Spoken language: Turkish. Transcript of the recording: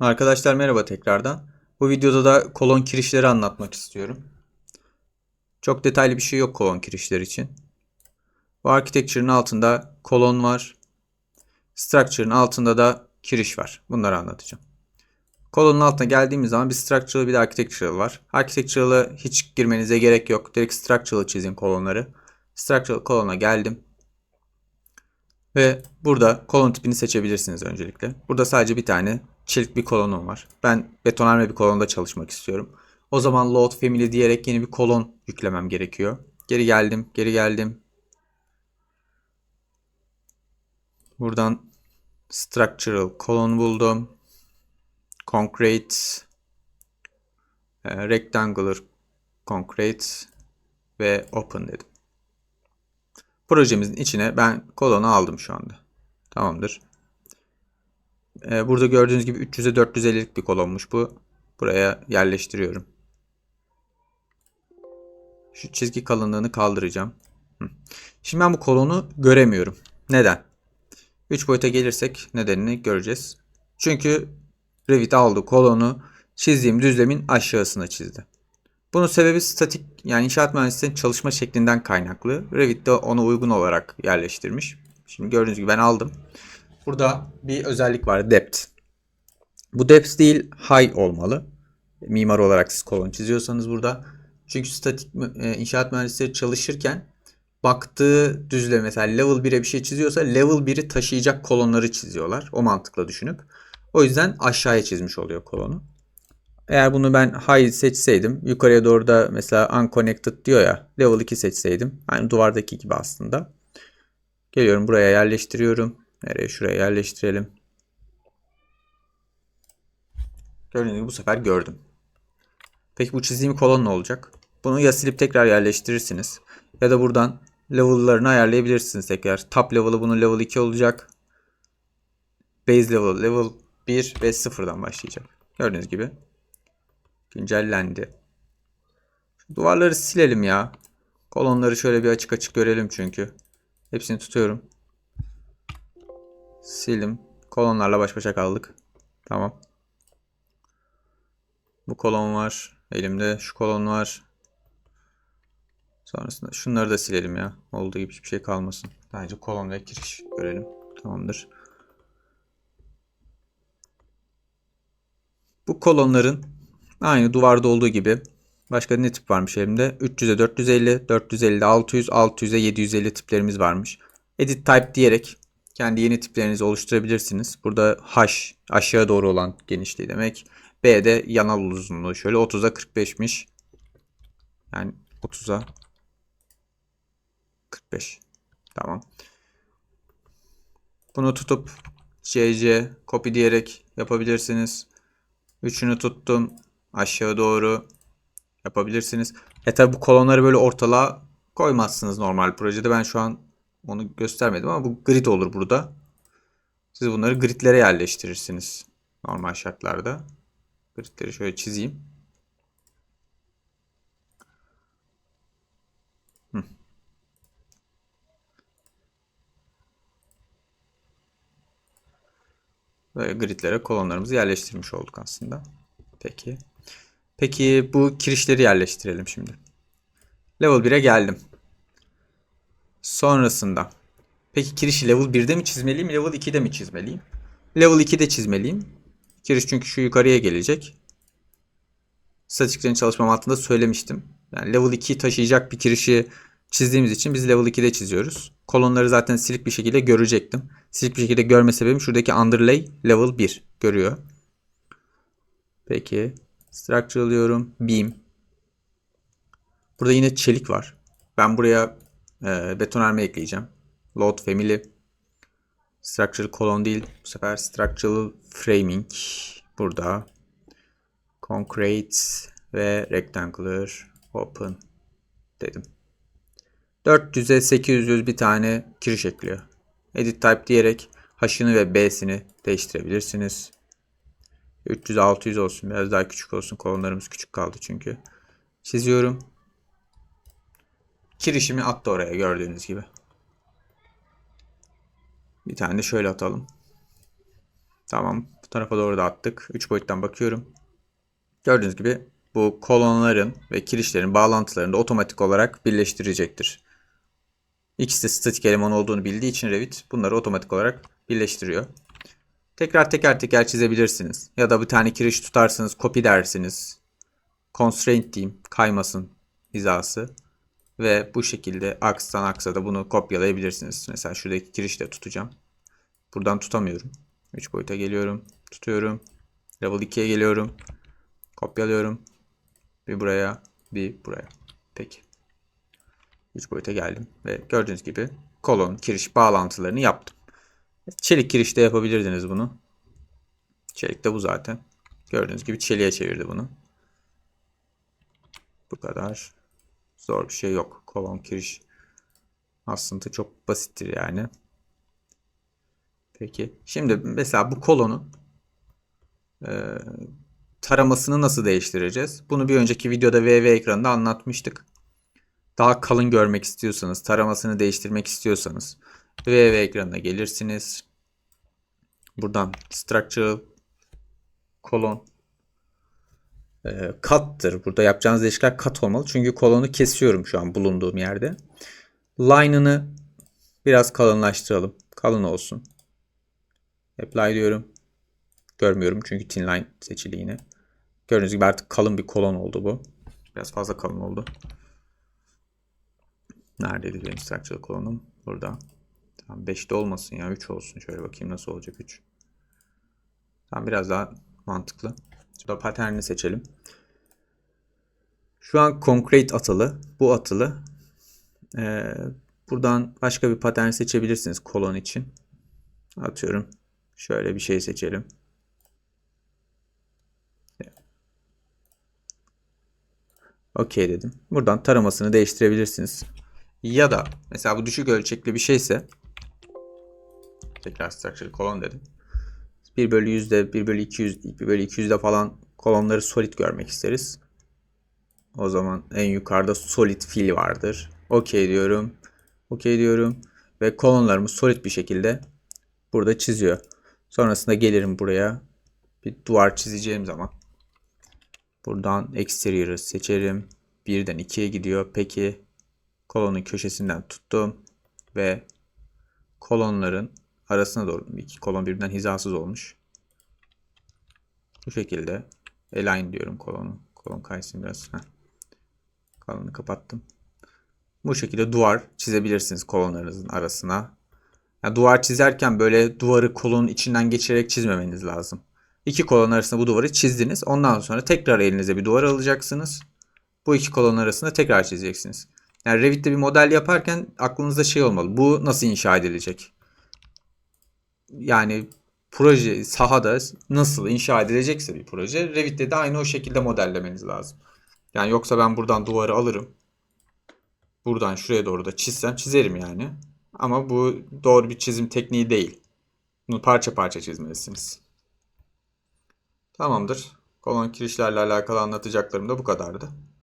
Arkadaşlar merhaba tekrardan. Bu videoda da kolon kirişleri anlatmak istiyorum. Çok detaylı bir şey yok kolon kirişler için. Bu architecture'ın altında kolon var. Structure'ın altında da kiriş var. Bunları anlatacağım. Kolonun altına geldiğimiz zaman bir structural bir de architectural var. Architectural'a hiç girmenize gerek yok. Direkt structural çizin kolonları. Structural kolona geldim. Ve burada kolon tipini seçebilirsiniz öncelikle. Burada sadece bir tane çelik bir kolonum var. Ben betonarme bir kolonda çalışmak istiyorum. O zaman load family diyerek yeni bir kolon yüklemem gerekiyor. Geri geldim, geri geldim. Buradan structural kolon buldum. Concrete e, rectangular concrete ve open dedim. Projemizin içine ben kolonu aldım şu anda. Tamamdır. Ee, burada gördüğünüz gibi 300'e 450'lik bir kolonmuş bu. Buraya yerleştiriyorum. Şu çizgi kalınlığını kaldıracağım. Şimdi ben bu kolonu göremiyorum. Neden? 3 boyuta gelirsek nedenini göreceğiz. Çünkü Revit aldı kolonu çizdiğim düzlemin aşağısına çizdi. Bunun sebebi statik yani inşaat mühendisliğinin çalışma şeklinden kaynaklı. Revit de ona uygun olarak yerleştirmiş. Şimdi gördüğünüz gibi ben aldım. Burada bir özellik var depth. Bu depth değil high olmalı. Mimar olarak siz kolon çiziyorsanız burada. Çünkü statik e, inşaat mühendisleri çalışırken baktığı düzlem mesela level 1'e bir şey çiziyorsa level 1'i taşıyacak kolonları çiziyorlar. O mantıkla düşünüp. O yüzden aşağıya çizmiş oluyor kolonu. Eğer bunu ben high seçseydim yukarıya doğru da mesela unconnected diyor ya level 2 seçseydim aynı duvardaki gibi aslında. Geliyorum buraya yerleştiriyorum. Nereye şuraya yerleştirelim. Gördüğünüz gibi bu sefer gördüm. Peki bu çizdiğim kolon ne olacak? Bunu ya silip tekrar yerleştirirsiniz. Ya da buradan level'larını ayarlayabilirsiniz tekrar. Top level'ı bunun level 2 olacak. Base level, level 1 ve 0'dan başlayacak. Gördüğünüz gibi. Güncellendi. Duvarları silelim ya. Kolonları şöyle bir açık açık görelim çünkü. Hepsini tutuyorum. Sildim. Kolonlarla baş başa kaldık. Tamam. Bu kolon var. Elimde şu kolon var. Sonrasında şunları da silelim ya. Olduğu gibi hiçbir şey kalmasın. Bence kolon ve giriş görelim. Tamamdır. Bu kolonların aynı duvarda olduğu gibi başka ne tip varmış elimde? 300'e 450, 450'de 600, 600'e 750 tiplerimiz varmış. Edit type diyerek kendi yeni tiplerinizi oluşturabilirsiniz. Burada H aşağı doğru olan genişliği demek. B de yanal uzunluğu şöyle 30'a 45'miş. Yani 30'a 45. Tamam. Bunu tutup CC copy diyerek yapabilirsiniz. Üçünü tuttum. Aşağı doğru yapabilirsiniz. E tabi bu kolonları böyle ortalığa koymazsınız normal projede. Ben şu an onu göstermedim ama bu grid olur burada. Siz bunları gridlere yerleştirirsiniz. Normal şartlarda. Gridleri şöyle çizeyim. Böyle gridlere kolonlarımızı yerleştirmiş olduk aslında. Peki. Peki bu kirişleri yerleştirelim şimdi. Level 1'e geldim. Sonrasında. Peki kirişi level 1'de mi çizmeliyim, level 2'de mi çizmeliyim? Level 2'de çizmeliyim. Kiriş çünkü şu yukarıya gelecek. Statiklerin çalışma mantığında söylemiştim. Yani level 2'yi taşıyacak bir kirişi çizdiğimiz için biz level 2'de çiziyoruz. Kolonları zaten silik bir şekilde görecektim. Silik bir şekilde görme sebebim şuradaki underlay level 1 görüyor. Peki. Structure alıyorum. Beam. Burada yine çelik var. Ben buraya e, betonarme ekleyeceğim. Load family. Structural kolon değil. Bu sefer structural framing. Burada. Concrete ve rectangular open dedim. 400'e 800 bir tane kiriş ekliyor. Edit type diyerek H'ını ve B'sini değiştirebilirsiniz. 300 600 olsun. Biraz daha küçük olsun. Kolonlarımız küçük kaldı çünkü. Çiziyorum. Kirişimi attı oraya gördüğünüz gibi. Bir tane de şöyle atalım. Tamam. tarafa doğru da attık. 3 boyuttan bakıyorum. Gördüğünüz gibi bu kolonların ve kirişlerin bağlantılarını da otomatik olarak birleştirecektir. İkisi de statik eleman olduğunu bildiği için Revit bunları otomatik olarak birleştiriyor. Tekrar teker teker çizebilirsiniz. Ya da bir tane kiriş tutarsınız, copy dersiniz. Constraint diyeyim, kaymasın hizası. Ve bu şekilde akstan aksa da bunu kopyalayabilirsiniz. Mesela şuradaki kirişi de tutacağım. Buradan tutamıyorum. 3 boyuta geliyorum. Tutuyorum. Level 2'ye geliyorum. Kopyalıyorum. Bir buraya, bir buraya. Peki. 3 boyuta geldim ve gördüğünüz gibi kolon, kiriş bağlantılarını yaptım. Çelik kirişte yapabilirdiniz bunu. Çelik de bu zaten. Gördüğünüz gibi çeliğe çevirdi bunu. Bu kadar zor bir şey yok. Kolon, kiriş aslında çok basittir yani. Peki. Şimdi mesela bu kolonu e, taramasını nasıl değiştireceğiz? Bunu bir önceki videoda VV ekranında anlatmıştık. Daha kalın görmek istiyorsanız, taramasını değiştirmek istiyorsanız VV ekranına gelirsiniz. Buradan structural kolon kattır. Burada yapacağınız değişiklikler kat olmalı. Çünkü kolonu kesiyorum şu an bulunduğum yerde. Line'ını biraz kalınlaştıralım. Kalın olsun. Apply diyorum. Görmüyorum çünkü thin line seçili yine. Gördüğünüz gibi artık kalın bir kolon oldu bu. Biraz fazla kalın oldu. Neredeydi benim structural kolonum? Burada. Tamam 5'te olmasın ya 3 olsun. Şöyle bakayım nasıl olacak 3. Tamam biraz daha mantıklı. Şurada paternini seçelim. Şu an concrete atılı. Bu atılı. Ee, buradan başka bir patern seçebilirsiniz kolon için. Atıyorum. Şöyle bir şey seçelim. Okey dedim. Buradan taramasını değiştirebilirsiniz. Ya da mesela bu düşük ölçekli bir şeyse tekrar structure kolon dedim. 1 bölü 100'de 1 bölü 200 1 bölü 200'de falan kolonları solid görmek isteriz. O zaman en yukarıda solid fill vardır. Okey diyorum. Okey diyorum. Ve kolonlarımı solid bir şekilde burada çiziyor. Sonrasında gelirim buraya. Bir duvar çizeceğim zaman. Buradan exterior'ı seçerim. Birden 2'ye gidiyor. Peki kolonun köşesinden tuttum. Ve kolonların arasına doğru. iki kolon birbirinden hizasız olmuş. Bu şekilde align diyorum kolonu. Kolon kaysın biraz. Heh. Kolonu kapattım. Bu şekilde duvar çizebilirsiniz kolonlarınızın arasına. Yani duvar çizerken böyle duvarı kolonun içinden geçirerek çizmemeniz lazım. İki kolon arasında bu duvarı çizdiniz. Ondan sonra tekrar elinize bir duvar alacaksınız. Bu iki kolon arasında tekrar çizeceksiniz. Yani Revit'te bir model yaparken aklınızda şey olmalı. Bu nasıl inşa edilecek? Yani proje sahada nasıl inşa edilecekse bir proje Revit'te de aynı o şekilde modellemeniz lazım. Yani yoksa ben buradan duvarı alırım. Buradan şuraya doğru da çizsem çizerim yani. Ama bu doğru bir çizim tekniği değil. Bunu parça parça çizmelisiniz. Tamamdır. Kolon kirişlerle alakalı anlatacaklarım da bu kadardı.